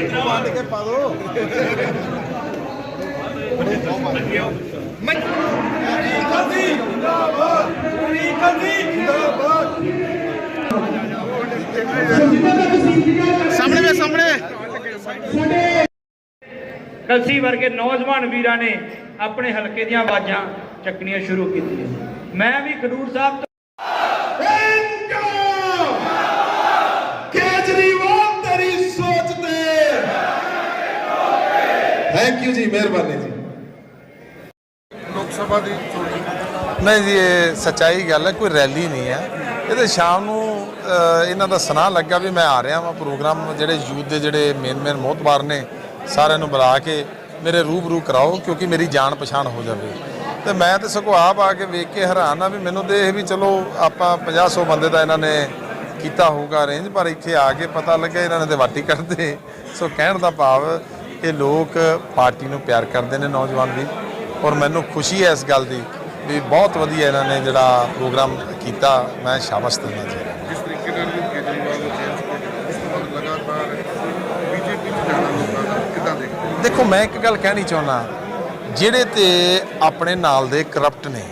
ਬੰਦ ਕੇ ਪਾ ਦੋ ਸਾਹਮਣੇ ਵੇ। ਸਾਹਮਣੇ ਕਲਸੀ ਵਰਗੇ ਨੌਜਵਾਨ ਵੀਰਾਂ ਨੇ ਆਪਣੇ ਹਲਕੇ ਦੀਆਂ ਆਵਾਜ਼ਾਂ ਚੱਕਣੀਆਂ ਸ਼ੁਰੂ ਕੀਤੀਆਂ। ਮੈਂ ਵੀ ਖਡੂਰ ਸਾਹਿਬ ਥੈਂਕ ਯੂ ਜੀ ਮਿਹਰਬਾਨੀ ਜੀ। ਲੋਕ ਸਭਾ ਦੀ ਨਹੀਂ ਜੀ ਇਹ ਸੱਚਾਈ ਗੱਲ ਹੈ ਕੋਈ ਰੈਲੀ ਨਹੀਂ ਹੈ। ਇਹਦੇ ਸ਼ਾਮ ਨੂੰ ਇਹਨਾਂ ਦਾ ਸੁਨਾਹ ਲੱਗਾ ਵੀ ਮੈਂ ਆ ਰਿਹਾ ਵਾਂ। ਪ੍ਰੋਗਰਾਮ ਜਿਹੜੇ ਯੂਥ ਦੇ ਜਿਹੜੇ ਮੇਨ ਮੇਨ ਮੋਹਤਬਾਰ ਨੇ ਸਾਰਿਆਂ ਨੂੰ ਬੁਲਾ ਕੇ ਮੇਰੇ ਰੂਬਰੂ ਕਰਾਓ ਕਿਉਂਕਿ ਮੇਰੀ ਜਾਣ ਪਛਾਣ ਹੋ ਜਾਵੇ। ਤੇ ਮੈਂ ਤੇ ਸਗੋਂ ਆਪ ਆ ਕੇ ਵੇਖ ਕੇ ਹੈਰਾਨ ਆ ਵੀ ਮੈਨੂੰ ਤੇ ਇਹ ਵੀ ਚਲੋ ਆਪਾਂ 50 100 ਬੰਦੇ ਦਾ ਇਹਨਾਂ ਨੇ ਕੀਤਾ ਹੋਊਗਾ ਅਰੇਂਜ ਪਰ ਇੱਥੇ ਆ ਕੇ ਪਤਾ ਲੱਗਿਆ ਇਹਨਾਂ ਨੇ ਤੇ ਵਾਟੀ ਕਰਦੇ। ਸੋ ਕਹਿਣ ਦਾ ਭਾਵ ਕਿ ਲੋਕ ਪਾਰਟੀ ਨੂੰ ਪਿਆਰ ਕਰਦੇ ਨੇ ਨੌਜਵਾਨ ਵੀ ਔਰ ਮੈਨੂੰ ਖੁਸ਼ੀ ਹੈ ਇਸ ਗੱਲ ਦੀ ਵੀ ਬਹੁਤ ਵਧੀਆ ਇਹਨਾਂ ਨੇ ਜਿਹੜਾ ਪ੍ਰੋਗਰਾਮ ਕੀਤਾ ਮੈਂ ਸ਼ਾਬਾਸ਼ ਦਿੰਦਾ ਜੀ ਜਿਸ ਤਰੀਕੇ ਨਾਲ ਕੇਜਰੀਵਾਲ ਨੂੰ ਜੇਲ੍ਹ 'ਚ ਉਸ ਤੋਂ ਲਗਾਤਾਰ ਬੀਜੇਪੀ 'ਚ ਜਾਣਾ ਲੋਕਾਂ ਦਾ ਕਿੱਦਾਂ ਦੇਖਦੇ? ਦੇਖੋ ਮੈਂ ਇੱਕ ਗੱਲ ਕਹਿਣੀ ਚਾਹੁੰਦਾ ਜਿਹੜੇ ਤੇ ਆਪਣੇ ਨਾਲ ਦੇ ਕਰਪਟ ਨੇ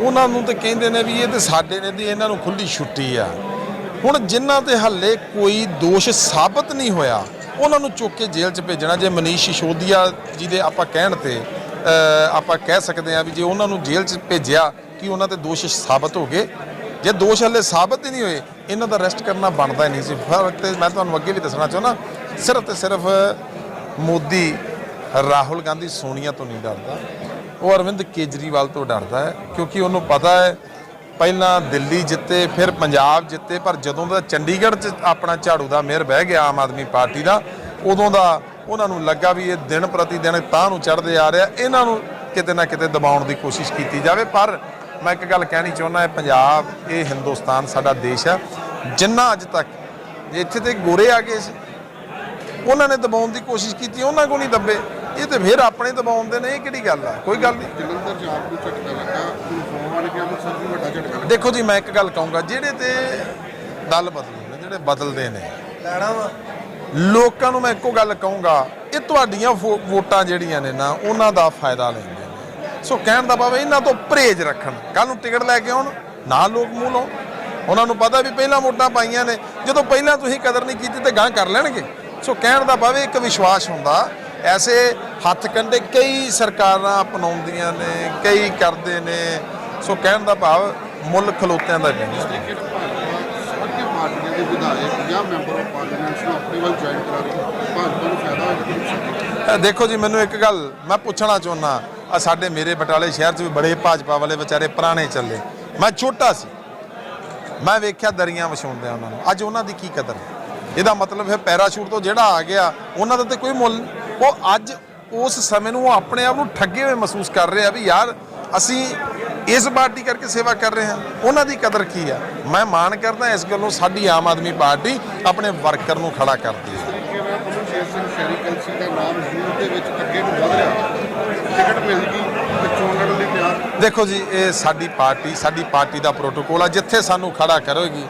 ਉਹਨਾਂ ਨੂੰ ਤੇ ਕਹਿੰਦੇ ਨੇ ਵੀ ਇਹ ਤੇ ਸਾਡੇ ਨੇ ਤੇ ਇਹਨਾਂ ਨੂੰ ਖੁੱਲੀ ਛੁੱਟੀ ਆ ਹੁਣ ਜਿਨ੍ਹਾਂ ਤੇ ਹੱਲੇ ਕੋਈ ਦੋਸ਼ ਸਾਬਤ ਨਹੀਂ ਹੋਇਆ ਉਹਨਾਂ ਨੂੰ ਚੁੱਕ ਕੇ ਜੇਲ੍ਹ 'ਚ ਭੇਜਣਾ, ਜੇ ਮਨੀਸ਼ ਸਿਸੋਦੀਆ ਜੀ ਦੇ ਆਪਾਂ ਕਹਿਣ ਤੇ ਆਪਾਂ ਕਹਿ ਸਕਦੇ ਆ ਵੀ ਜੇ ਉਹਨਾਂ ਨੂੰ ਜੇਲ੍ਹ 'ਚ ਭੇਜਿਆ, ਕਿ ਉਹਨਾਂ ਤੇ ਦੋਸ਼ ਸਾਬਤ ਹੋ ਗਏ? ਜੇ ਦੋਸ਼ ਹੱਲੇ ਸਾਬਤ ਹੀ ਨਹੀਂ ਹੋਏ, ਇਹਨਾਂ ਦਾ ਅਰੈਸਟ ਕਰਨਾ ਬਣਦਾ ਹੀ ਨਹੀਂ ਸੀ। ਫ਼ਰਕ ਤੇ ਮੈਂ ਤੁਹਾਨੂੰ ਅੱਗੇ ਵੀ ਦੱਸਣਾ ਚਾਹੁੰਦਾ, ਸਿਰਫ ਤੇ ਸਿਰਫ ਮੋਦੀ, ਰਾਹੁਲ ਗਾਂਧੀ ਸੋਨੀਆ ਤੋਂ ਨਹੀਂ ਡਰਦਾ। ਉਹ ਅਰਵਿੰਦ ਕੇਜਰੀਵਾਲ ਤੋਂ ਡਰਦਾ ਹੈ, ਕਿਉਂਕਿ ਉਹਨੂੰ ਪਤਾ ਹੈ ਪਹਿਲਾਂ ਦਿੱਲੀ ਜਿੱਤੇ, ਫਿਰ ਪੰਜਾਬ ਜਿੱਤੇ, ਪਰ ਜਦੋਂ ਦਾ ਚੰਡੀਗੜ੍ਹ 'ਚ ਆਪਣਾ ਝਾੜੂ ਦਾ ਮੇਅਰ ਬਹਿ ਗਿਆ ਆਮ ਆਦਮੀ ਪਾਰਟੀ ਦਾ, ਉਦੋਂ ਦਾ ਉਹਨਾਂ ਨੂੰ ਲੱਗਾ ਵੀ ਇਹ ਦਿਨ ਪ੍ਰਤੀ ਦਿਨ ਤਾਂ ਨੂੰ ਚੜ੍ਹਦੇ ਆ ਰਿਹਾ। ਇਹਨਾਂ ਨੂੰ ਕਿਤੇ ਨਾ ਕਿਤੇ ਦਬਾਉਣ ਦੀ ਕੋਸ਼ਿਸ਼ ਕੀਤੀ ਜਾਵੇ। ਪਰ ਮੈਂ ਇੱਕ ਗੱਲ ਕਹਿਣੀ ਚਾਹੁੰਦਾ ਹੈ, ਪੰਜਾਬ, ਇਹ ਹਿੰਦੁਸਤਾਨ ਸਾਡਾ ਦੇਸ਼ ਹੈ। ਜਿੰਨਾ ਅੱਜ ਤੱਕ ਇੱਥੇ ਤੇ ਗੋਰੇ ਆ ਗਏ ਸੀ, ਉਹਨਾਂ ਨੇ ਦਬਾਉਣ ਦੀ ਕੋਸ਼ਿਸ਼ ਕੀਤੀ, ਉਹਨਾਂ ਕੋ ਨਹੀਂ ਦੱਬੇ। ਇਹ ਤੇ ਫਿਰ ਆਪਣੇ ਦਬਾਉਣ ਦੇ ਨੇ, ਇਹ ਕਿਹੜੀ ਗੱਲ ਆ? ਕੋਈ ਗੱਲ ਨਹੀਂ। ਜਲੰਧਰ 'ਚ ਆਪ ਨੂੰ ਝਟਕਾ ਲੱਗਾ? ਕਿ ਅੰਮ੍ਰਿਤਸਰ ਵੀ ਵੱਡਾ ਝਟਕਾ ਲੱਗਾ ਦੇਖੋ ਜੀ ਮੈਂ ਇੱਕ ਗੱਲ ਕਹੂੰਗਾ ਜਿਹੜੇ ਤੇ ਦਲ ਬਦਲਦੇ ਨੇ ਜਿਹੜੇ ਬਦਲਦੇ ਨੇ ਲੋਕਾਂ ਨੂੰ ਮੈਂ ਇੱਕੋ ਗੱਲ ਕਹੂੰਗਾ ਇਹ ਤੁਹਾਡੀਆਂ ਵੋ- ਵੋਟਾਂ ਜਿਹੜੀਆਂ ਨੇ ਨਾ ਉਹਨਾਂ ਦਾ ਫਾਇਦਾ ਲੈਂਦੇ ਨੇ। ਸੋ ਕਹਿਣ ਦਾ ਭਾਵ ਇਹਨਾਂ ਤੋਂ ਪਰਹੇਜ਼ ਰੱਖਣ। ਕੱਲ ਨੂੰ ਟਿਕਟ ਲੈ ਕੇ ਆਉਣ ਨਾ ਲੋਕ ਮੂੰਹ ਲਾਉਣ। ਉਹਨਾਂ ਨੂੰ ਪਤਾ ਵੀ ਪਹਿਲਾਂ ਵੋਟਾਂ ਪਾਈਆਂ ਨੇ ਜਦੋਂ ਪਹਿਲਾਂ ਤੁਸੀਂ ਕਦਰ ਨਹੀਂ ਕੀਤੀ ਤੇ ਗਾਂ ਕਰ ਲੈਣਗੇ। ਸੋ ਕਹਿਣ ਦਾ ਭਾਵ ਇੱਕ ਵਿਸ਼ਵਾਸ ਹੁੰਦਾ ਐਸੇ ਹੱਥ ਕੰਡੇ ਕਈ ਸਰਕਾਰਾਂ ਅਪਣਾਉਂਦੀਆਂ ਨੇ ਕਈ ਕਰਦੇ ਨੇ ਸੋ ਕਹਿਣ ਦਾ ਭਾਵ ਮੁੱਲ ਖਲੋਤਿਆਂ ਦਾ ਨਹੀਂ ਪਾਰਟੀਆਂ ਦੇ ਵਿਧਾਇਕ ਜਾਂ ਮੈਂਬਰ ਆਫ ਪਾਰਲੀਮੈਂਟ ਨੂੰ ਆਪਣੇ ਵੱਲ ਜੁਆਇਨ ਕਰਾ ਰਹੀ ਹੈ ਭਾਜਪਾ ਨੂੰ ਫਾਇਦਾ ਹੋਏਗਾ ਕਿ ਨੁਕਸਾਨ? ਅ, ਦੇਖੋ ਜੀ ਮੈਨੂੰ ਇੱਕ ਗੱਲ ਮੈਂ ਪੁੱਛਣਾ ਚਾਹੁੰਦਾ ਆ ਸਾਡੇ ਮੇਰੇ ਬਟਾਲੇ ਸ਼ਹਿਰ 'ਚ ਵੀ ਬੜੇ ਭਾਜਪਾ ਵਾਲੇ ਵਿਚਾਰੇ ਪੁਰਾਣੇ ਚੱਲੇ ਮੈਂ ਛੋਟਾ ਸੀ ਮੈਂ ਵੇਖਿਆ ਦਰੀਆਂ ਵਿਛਾਉਂਦੇ ਉਹਨਾਂ ਨੂੰ ਅੱਜ ਉਹਨਾਂ ਦੀ ਕੀ ਕਦਰ ਹੈ? ਇਹਦਾ ਮਤਲਬ ਹੈ ਪੈਰਾਸ਼ੂਟ ਤੋਂ ਜਿਹੜਾ ਆ ਗਿਆ ਉਹਨਾਂ ਦਾ ਤੇ ਕੋਈ ਮੁੱਲ। ਉਹ ਅੱਜ ਉਸ ਸਮੇਂ ਨੂੰ ਉਹ ਆਪਣੇ ਆਪ ਨੂੰ ਠੱਗੇ ਹੋਏ ਮਹਿਸੂਸ ਕਰ ਰਹੇ ਆ ਵੀ ਯਾਰ ਅਸੀਂ ਇਸ ਪਾਰਟੀ ਕਰਕੇ ਸੇਵਾ ਕਰ ਰਹੇ ਹਾਂ। ਉਹਨਾਂ ਦੀ ਕਦਰ ਕੀ ਆ? ਮੈਂ ਮਾਣ ਕਰਦਾ ਇਸ ਗੱਲੋਂ ਸਾਡੀ ਆਮ ਆਦਮੀ ਪਾਰਟੀ ਆਪਣੇ ਵਰਕਰ ਨੂੰ ਖੜਾ ਕਰਦੀ ਹੈ। ਦੇਖੋ ਜੀ, ਇਹ ਸਾਡੀ ਪਾਰਟੀ ਸਾਡੀ ਪਾਰਟੀ ਦਾ ਪ੍ਰੋਟੋਕੋਲ ਆ, ਜਿੱਥੇ ਸਾਨੂੰ ਖੜਾ ਕਰੋਗੀ।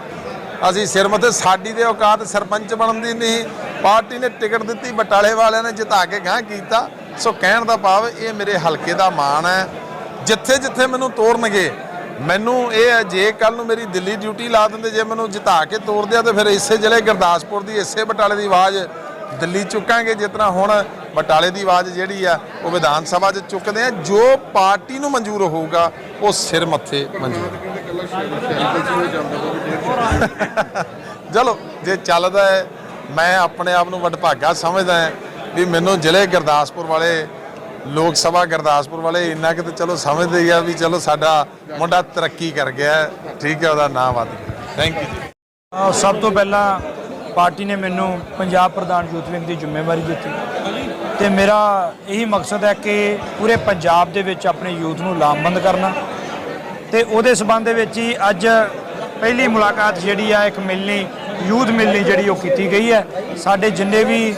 ਅਸੀਂ ਸਿਰ ਮੱਥੇ, ਸਾਡੀ ਦੇ ਔਕਾਤ ਸਰਪੰਚ ਬਣਨ ਦੀ ਨਹੀਂ। ਪਾਰਟੀ ਨੇ ਟਿਕਟ ਦਿੱਤੀ, ਬਟਾਲੇ ਵਾਲਿਆਂ ਨੇ ਜਿਤਾ ਕੇ ਗਾਂ ਕੀਤਾ। ਸੋ ਕਹਿਣ ਦਾ ਭਾਵ ਇਹ ਮੇਰੇ ਹਲਕੇ ਦਾ ਮਾਣ ਹੈ। ਜਿੱਥੇ ਜਿੱਥੇ ਮੈਨੂੰ ਤੋਰਨਗੇ, ਮੈਨੂੰ ਇਹ ਹੈ, ਜੇ ਕੱਲ ਨੂੰ ਮੇਰੀ ਦਿੱਲੀ ਡਿਊਟੀ ਲਾ ਦਿੰਦੇ, ਜੇ ਮੈਨੂੰ ਜਿਤਾ ਕੇ ਤੋਰਦੇ ਆ, ਤੇ ਫਿਰ ਇਸੇ ਜ਼ਿਲ੍ਹੇ ਗੁਰਦਾਸਪੁਰ ਦੀ, ਇਸੇ ਬਟਾਲੇ ਦੀ ਆਵਾਜ਼ ਦਿੱਲੀ ਚੁੱਕਾਂਗੇ, ਜਿਸ ਤਰ੍ਹਾਂ ਹੁਣ ਬਟਾਲੇ ਦੀ ਆਵਾਜ਼ ਜਿਹੜੀ ਆ, ਉਹ ਵਿਧਾਨ ਸਭਾ 'ਚ ਚੁੱਕਦੇ ਆ। ਜੋ ਪਾਰਟੀ ਨੂੰ ਮਨਜ਼ੂਰ ਹੋਊਗਾ, ਉਹ ਸਿਰ ਮੱਥੇ ਮਨਜ਼ੂਰ। ਚਲੋ, ਜੇ ਚੱਲਦਾ ਹੈ, ਮੈਂ ਆਪਣੇ ਆਪ ਨੂੰ ਵਡਭਾਗਾ ਸਮਝਦਾ ਹਾਂ ਵੀ ਮੈਨੂੰ ਜ਼ਿਲ੍ਹੇ ਗੁਰਦਾਸਪੁਰ ਵਾਲੇ ਲੋਕ ਸਭਾ ਗੁਰਦਾਸਪੁਰ ਵਾਲੇ ਇੰਨਾ ਕਿ ਤੇ ਚਲੋ ਸਮਝਦੇ ਹੀ ਆ ਵੀ ਚਲੋ ਸਾਡਾ ਮੁੰਡਾ ਤਰੱਕੀ ਕਰ ਗਿਆ ਠੀਕ ਹੈ, ਉਹਦਾ ਨਾਮ ਵੱਧ ਗਿਆ। ਥੈਂਕ ਯੂ ਜੀ। ਸਭ ਤੋਂ ਪਹਿਲਾਂ ਪਾਰਟੀ ਨੇ ਮੈਨੂੰ ਪੰਜਾਬ ਪ੍ਰਧਾਨ ਯੂਥ ਵਿੰਗ ਦੀ ਜ਼ਿੰਮੇਵਾਰੀ ਦਿੱਤੀ। ਤੇ ਮੇਰਾ ਇਹੀ ਮਕਸਦ ਹੈ ਕਿ ਪੂਰੇ ਪੰਜਾਬ ਦੇ ਵਿੱਚ ਆਪਣੇ ਯੂਥ ਨੂੰ ਲਾਮਬੰਦ ਕਰਨਾ। ਤੇ ਉਹਦੇ ਸਬੰਧ ਦੇ ਵਿੱਚ ਹੀ ਅੱਜ ਪਹਿਲੀ ਮੁਲਾਕਾਤ ਜਿਹੜੀ ਆ, ਇੱਕ ਮਿਲਣੀ ਯੂਥ ਮਿਲਣੀ ਜਿਹੜੀ ਉਹ ਕੀਤੀ ਗਈ ਹੈ। ਸਾਡੇ ਜਿੰਨੇ ਵੀ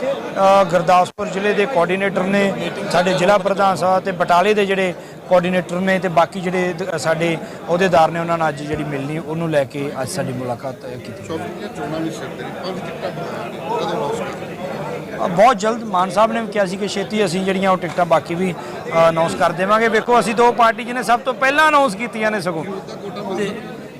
ਗੁਰਦਾਸਪੁਰ ਜ਼ਿਲ੍ਹੇ ਦੇ ਕੋਆਰਡੀਨੇਟਰ ਨੇ ਸਾਡੇ ਜ਼ਿਲ੍ਹਾ ਪ੍ਰਧਾਨ ਸਾਹਿਬ ਤੇ ਬਟਾਲੇ ਦੇ ਜਿਹੜੇ ਕੋਆਰਡੀਨੇਟਰ ਨੇ ਤੇ ਬਾਕੀ ਜਿਹੜੇ ਸਾਡੇ ਅਹੁਦੇਦਾਰ ਨੇ ਉਹਨਾਂ ਨਾਲ ਅੱਜ ਜਿਹੜੀ ਮਿਲਣੀ ਉਹਨੂੰ ਲੈ ਕੇ ਅੱਜ ਸਾਡੀ ਮੁਲਾਕਾਤ ਕੀਤੀ ਬਹੁਤ ਜਲਦ ਮਾਨ ਸਾਹਿਬ ਨੇ ਵੀ ਕਿਹਾ ਸੀ ਕਿ ਛੇਤੀ ਅਸੀਂ ਜਿਹੜੀਆਂ ਉਹ ਟਿਕਟਾਂ ਬਾਕੀ ਵੀ ਅਨਾਉਂਸ ਕਰ ਦੇਵਾਂਗੇ। ਵੇਖੋ ਅਸੀਂ ਦੋ ਪਾਰਟੀ ਜਿਹਨੇ ਸਭ ਤੋਂ ਪਹਿਲਾਂ ਅਨਾਉਂਸ ਕੀਤੀਆਂ ਨੇ ਸਗੋਂ।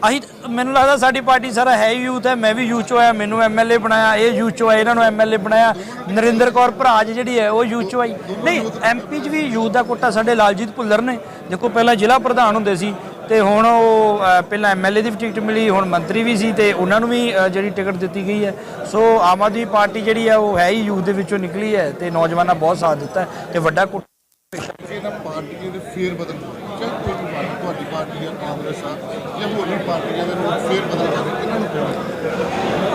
ਅਸੀਂ ਮੈਨੂੰ ਲੱਗਦਾ ਸਾਡੀ ਪਾਰਟੀ ਸਾਰਾ ਹੈ ਹੀ ਯੂਥ ਹੈ ਮੈਂ ਵੀ ਯੂਥ ਚੋਂ ਆਇਆ ਮੈਨੂੰ ਐਮਐਲਏ ਬਣਾਇਆ ਇਹ ਯੂਥ ਚੋਂ ਆਇਆ ਇਹਨਾਂ ਨੂੰ ਐਮਐਲਏ ਬਣਾਇਆ ਨਰਿੰਦਰ ਕੌਰ ਭਰਾਜ ਜਿਹੜੀ ਹੈ ਉਹ ਯੂਥ ਚੋਂ ਆਈ। ਨਹੀਂ ਐਮਪੀ 'ਚ ਵੀ ਯੂਥ ਦਾ ਕੋਟਾ ਸਾਡੇ ਲਾਲਜੀਤ ਭੁੱਲਰ ਨੇ ਦੇਖੋ ਪਹਿਲਾਂ ਜ਼ਿਲ੍ਹਾ ਪ੍ਰਧਾਨ ਹੁੰਦੇ ਸੀ ਤੇ ਹੁਣ ਉਹ ਅ, ਪਹਿਲਾਂ ਐਮਐਲਏ ਦੀ ਵੀ ਟਿਕਟ ਮਿਲੀ ਹੁਣ ਮੰਤਰੀ ਵੀ ਸੀ ਤੇ ਉਹਨਾਂ ਨੂੰ ਵੀ ਜਿਹੜੀ ਟਿਕਟ ਦਿੱਤੀ ਗਈ ਹੈ। ਸੋ ਆਮ ਆਦਮੀ ਪਾਰਟੀ ਜਿਹੜੀ ਹੈ ਉਹ ਹੈ ਹੀ ਯੂਥ ਦੇ ਵਿੱਚੋਂ ਨਿਕਲੀ ਹੈ ਤੇ ਨੌਜਵਾਨਾਂ ਬਹੁਤ ਸਾਥ ਦਿੱਤਾ ਹੈ ਤੇ ਵੱਡਾ ਕੋਟਾ ਇਹਨਾਂ ਦੇ ਫੇਰ ਬਦਲ ਪਾਰਟੀ ਤੁਹਾਡੀ ਪਾਰਟੀ ਜਾਂ ਕਾਂਗਰਸ ਆ ਜਾਂ ਹੋਰ ਵੀ ਪਾਰਟੀਆਂ ਦੇ ਲੋਕ ਫੇਰ ਬਦਲ ਕਰ ਰਹੇ ਇਹਨਾਂ ਨੂੰ ਕਿਉਂ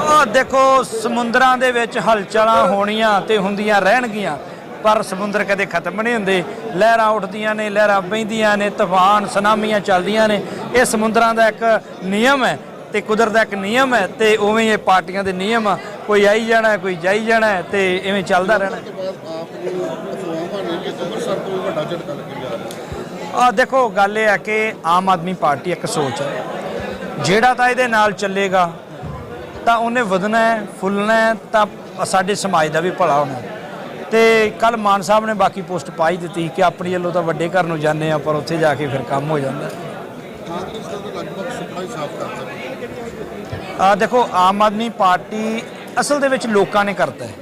ਆ ਦੇਖੋ ਸਮੁੰਦਰਾਂ ਦੇ ਵਿੱਚ ਹਲਚਲਾਂ ਹੋਣੀਆਂ ਤੇ ਹੁੰਦੀਆਂ ਰਹਿਣਗੀਆਂ ਪਰ ਸਮੁੰਦਰ ਕਦੇ ਖਤਮ ਨਹੀਂ ਹੁੰਦੇ। ਲਹਿਰਾਂ ਉੱਠਦੀਆਂ ਨੇ ਲਹਿਰਾਂ ਬਹਿੰਦੀਆਂ ਨੇ ਤੂਫਾਨ ਸੁਨਾਮੀਆਂ ਚੱਲਦੀਆਂ ਨੇ। ਇਹ ਸਮੁੰਦਰਾਂ ਦਾ ਇੱਕ ਨਿਯਮ ਹੈ ਤੇ ਕੁਦਰਤ ਦਾ ਇੱਕ ਨਿਯਮ ਹੈ ਤੇ ਉਵੇਂ ਇਹ ਪਾਰਟੀਆਂ ਦੇ ਨਿਯਮ ਆ। ਕੋਈ ਆਈ ਜਾਣਾ ਕੋਈ ਜਾਈ ਜਾਣਾ ਤੇ ਇਵੇਂ ਚੱਲਦਾ ਰਹਿਣਾ। ਆਪ ਨੂੰ ਅਫਵਾਹਾਂ ਨੇ ਕਿ ਅੰਮ੍ਰਿਤਸਰ ਤੋਂ ਵੱਡਾ ਝਟਕਾ ਰਿਹਾ ਆ ਦੇਖੋ, ਗੱਲ ਇਹ ਹੈ ਕਿ ਆਮ ਆਦਮੀ ਪਾਰਟੀ ਇੱਕ ਸੋਚ ਹੈ। ਜਿਹੜਾ ਤਾਂ ਇਹਦੇ ਨਾਲ ਚੱਲੇਗਾ, ਤਾਂ ਉਹਨੇ ਵਧਣਾ ਹੈ, ਫੁੱਲਣਾ ਹੈ, ਤਾਂ ਸਾਡੇ ਸਮਾਜ ਦਾ ਵੀ ਭਲਾ ਹੋਣਾ ਹੈ। ਤੇ ਕੱਲ ਮਾਨ ਸਾਹਿਬ ਨੇ ਬਾਕੀ ਪੋਸਟ ਪਾਈ ਦਿੱਤੀ ਕਿ ਆਪਣੀ ਵੱਲੋਂ ਤਾਂ ਵੱਡੇ ਘਰ ਨੂੰ ਜਾਂਦੇ ਆ ਪਰ ਉੱਥੇ ਜਾ ਕੇ ਫਿਰ ਕੰਮ ਹੋ ਜਾਂਦਾ ਆ ਦੇਖੋ, ਆਮ ਆਦਮੀ ਪਾਰਟੀ ਅਸਲ ਦੇ ਵਿੱਚ ਲੋਕਾਂ ਨੇ ਕਰਤਾ ਹੈ।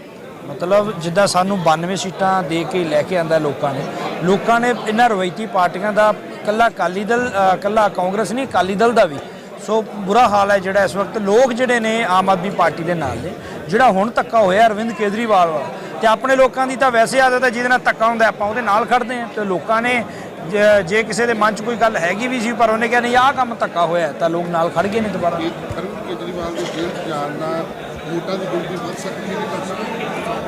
ਮਤਲਬ ਜਿੱਦਾਂ ਸਾਨੂੰ 92 ਸੀਟਾਂ ਦੇ ਕੇ ਲੈ ਕੇ ਆਂਦਾ ਲੋਕਾਂ ਨੇ ਲੋਕਾਂ ਨੇ ਇਹਨਾਂ ਰਵਾਇਤੀ ਪਾਰਟੀਆਂ ਦਾ ਕੱਲਾ ਅਕਾਲੀ ਦਲ ਅ, ਕੱਲਾ ਕਾਂਗਰਸ ਨਹੀਂ ਅਕਾਲੀ ਦਲ ਦਾ ਵੀ। ਸੋ ਬੁਰਾ ਹਾਲ ਹੈ ਜਿਹੜਾ ਇਸ ਵਕਤ ਲੋਕ ਜਿਹੜੇ ਨੇ ਆਮ ਆਦਮੀ ਪਾਰਟੀ ਦੇ ਨਾਲ ਨੇ ਜਿਹੜਾ ਹੁਣ ਧੱਕਾ ਹੋਇਆ ਅਰਵਿੰਦ ਕੇਜਰੀਵਾਲ ਵਾਲਾ। ਤੇ ਆਪਣੇ ਲੋਕਾਂ ਦੀ ਤਾਂ ਵੈਸੇ ਆਦਤ ਹੈ ਜਿਹਦੇ ਨਾਲ ਧੱਕਾ ਹੁੰਦਾ ਆਪਾਂ ਉਹਦੇ ਨਾਲ ਖੜਦੇ ਹਾਂ। ਤੇ ਲੋਕਾਂ ਨੇ ਜੇ- ਕਿਸੇ ਦੇ ਮਨ 'ਚ ਕੋਈ ਗੱਲ ਹੈਗੀ ਵੀ ਸੀ ਪਰ ਉਹਨੇ ਕਿਹਾ ਨਹੀਂ ਆਹ ਕੰਮ ਧੱਕਾ ਹੋਇਆ ਤਾਂ ਲੋਕ ਨਾਲ ਖੜ ਗਏ ਨੇ ਦੁਬਾਰਾ। ਅਰਵਿੰਦ ਕੇਜਰੀਵਾਲ ਦੇ ਜੇਲ੍ਹ ਜਾਣ ਨਾਲ ਵੋਟਾਂ ਦੀ ਗਿਣਤੀ ਵੱਧ ਸਕਦੀ ਹੈ?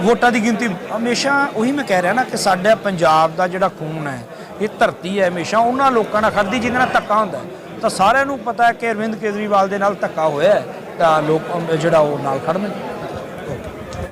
ਵੋਟਾਂ ਦੀ ਗਿਣਤੀ ਹਮੇਸ਼ਾ ਉਹੀ ਮੈਂ ਕਹਿ ਰਿਹਾ ਨਾ ਕਿ ਸਾਡਾ ਪੰਜਾਬ ਦਾ ਜਿਹੜਾ ਖੂਨ ਹੈ, ਇਹ ਧਰਤੀ ਹੈ ਹਮੇਸ਼ਾ, ਉਹਨਾਂ ਲੋਕਾਂ ਨਾਲ ਖੜਦੀ ਜਿਹਨਾਂ ਨਾਲ ਧੱਕਾ ਹੁੰਦਾ ਤਾਂ ਸਾਰਿਆਂ ਨੂੰ ਪਤਾ ਹੈ ਕਿ ਅਰਵਿੰਦ ਕੇਜਰੀਵਾਲ ਦੇ ਨਾਲ ਧੱਕਾ ਹੋਇਆ ਤਾਂ ਲੋਕ ਜਿਹੜਾ ਉਹ ਨਾਲ ਖੜਨਗੇ